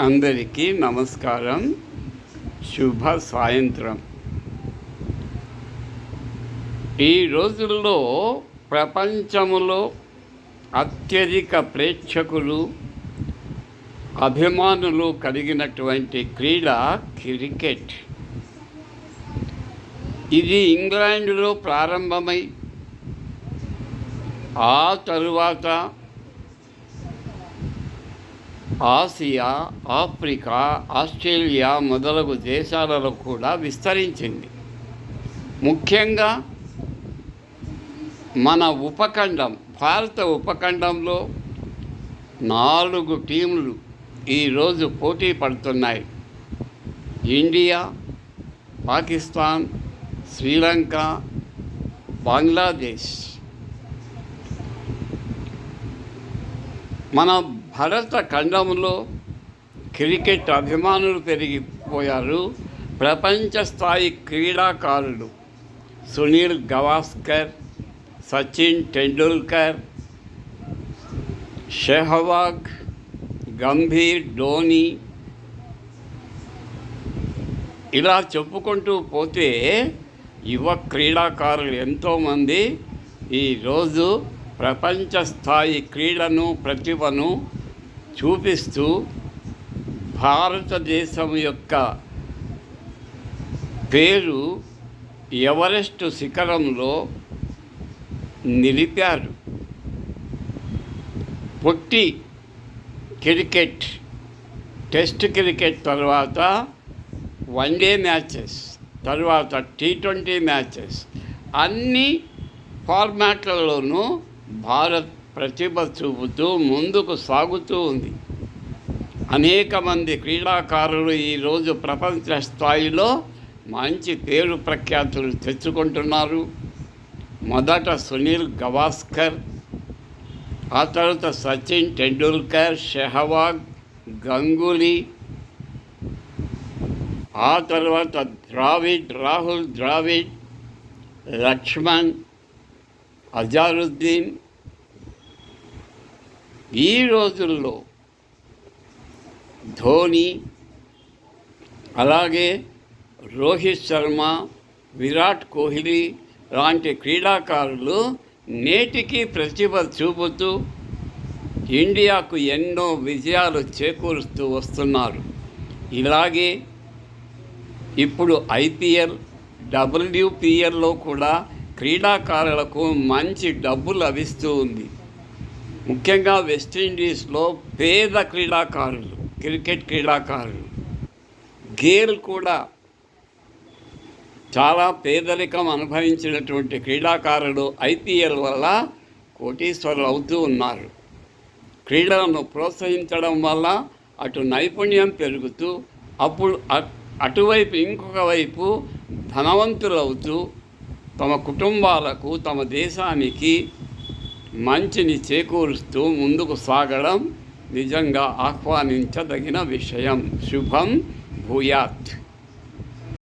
అందరికీ నమస్కారం. శుభ సాయంత్రం. ఈ రోజుల్లో ప్రపంచంలో అత్యధిక ప్రేక్షకులు అభిమానులు కలిగినటువంటి క్రీడ క్రికెట్. ఇది ఇంగ్లాండ్లో ప్రారంభమై ఆ తరువాత ఆసియా ఆఫ్రికా ఆస్ట్రేలియా మొదలగు దేశాలలో కూడా విస్తరించింది. ముఖ్యంగా మన ఉపఖండం భారత ఉపఖండంలో నాలుగు టీములు ఈరోజు పోటీ పడుతున్నాయి. ఇండియా పాకిస్తాన్ శ్రీలంక బంగ్లాదేశ్. మన భారత ఖండంలో క్రికెట్ అభిమానులు పెరిగిపోయారు. ప్రపంచ స్థాయి క్రీడాకారులు సునీల్ గవాస్కర్ సచిన్ టెండూల్కర్ షెహవాగ్ గంభీర్ ధోని ఇలా చెప్పుకుంటూ పోతే యువ క్రీడాకారులు ఎంతోమంది. ఈరోజు ప్రపంచ స్థాయి క్రీడను ప్రతిభను చూపిస్తూ భారతదేశం యొక్క పేరు ఎవరెస్ట్ శిఖరంలో నిలిపారు. పొట్టి క్రికెట్ టెస్ట్ క్రికెట్ తర్వాత వన్డే మ్యాచెస్ తర్వాత టీ ట్వంటీ మ్యాచెస్ అన్ని ఫార్మాట్లలోనూ భారత్ ప్రతిభ చూపుతూ ముందుకు సాగుతూ ఉంది. అనేక మంది క్రీడాకారులు ఈరోజు ప్రపంచ స్థాయిలో మంచి పేరు ప్రఖ్యాతులు తెచ్చుకుంటున్నారు. మొదట సునీల్ గవాస్కర్ ఆ తర్వాత సచిన్ టెండూల్కర్ షెహవాగ్ గంగూలీ ఆ తర్వాత ద్రావిడ్ రాహుల్ ద్రావిడ్ లక్ష్మణ్ అజారుద్దీన్ ఈ రోజుల్లో ధోని అలాగే రోహిత్ శర్మ విరాట్ కోహ్లీ లాంటి క్రీడాకారులు నేటికి ప్రతిభ చూపుతూ ఇండియాకు ఎన్నో విజయాలు చేకూరుస్తూ వస్తున్నారు. ఇలాగే ఇప్పుడు ఐపీఎల్ డబ్ల్యూపీఎల్లో కూడా క్రీడాకారులకు మంచి డబ్బు లభిస్తూ ఉంది. ముఖ్యంగా వెస్టిండీస్లో పేద క్రీడాకారులు క్రికెట్ క్రీడాకారులు. గేల్ కూడా చాలా పేదరికం అనుభవించినటువంటి క్రీడాకారులు ఐపీఎల్ వల్ల కోటీశ్వరులు అవుతూ ఉన్నారు. క్రీడలను ప్రోత్సహించడం వల్ల అటు నైపుణ్యం పెరుగుతూ అప్పుడు అటువైపు ఇంకొక వైపు ధనవంతులవుతూ తమ కుటుంబాలకు తమ దేశానికి మంచిని చేకూరుస్తూ ముందుకు సాగడం నిజంగా ఆహ్వానించదగిన విషయం. శుభం భూయాత్.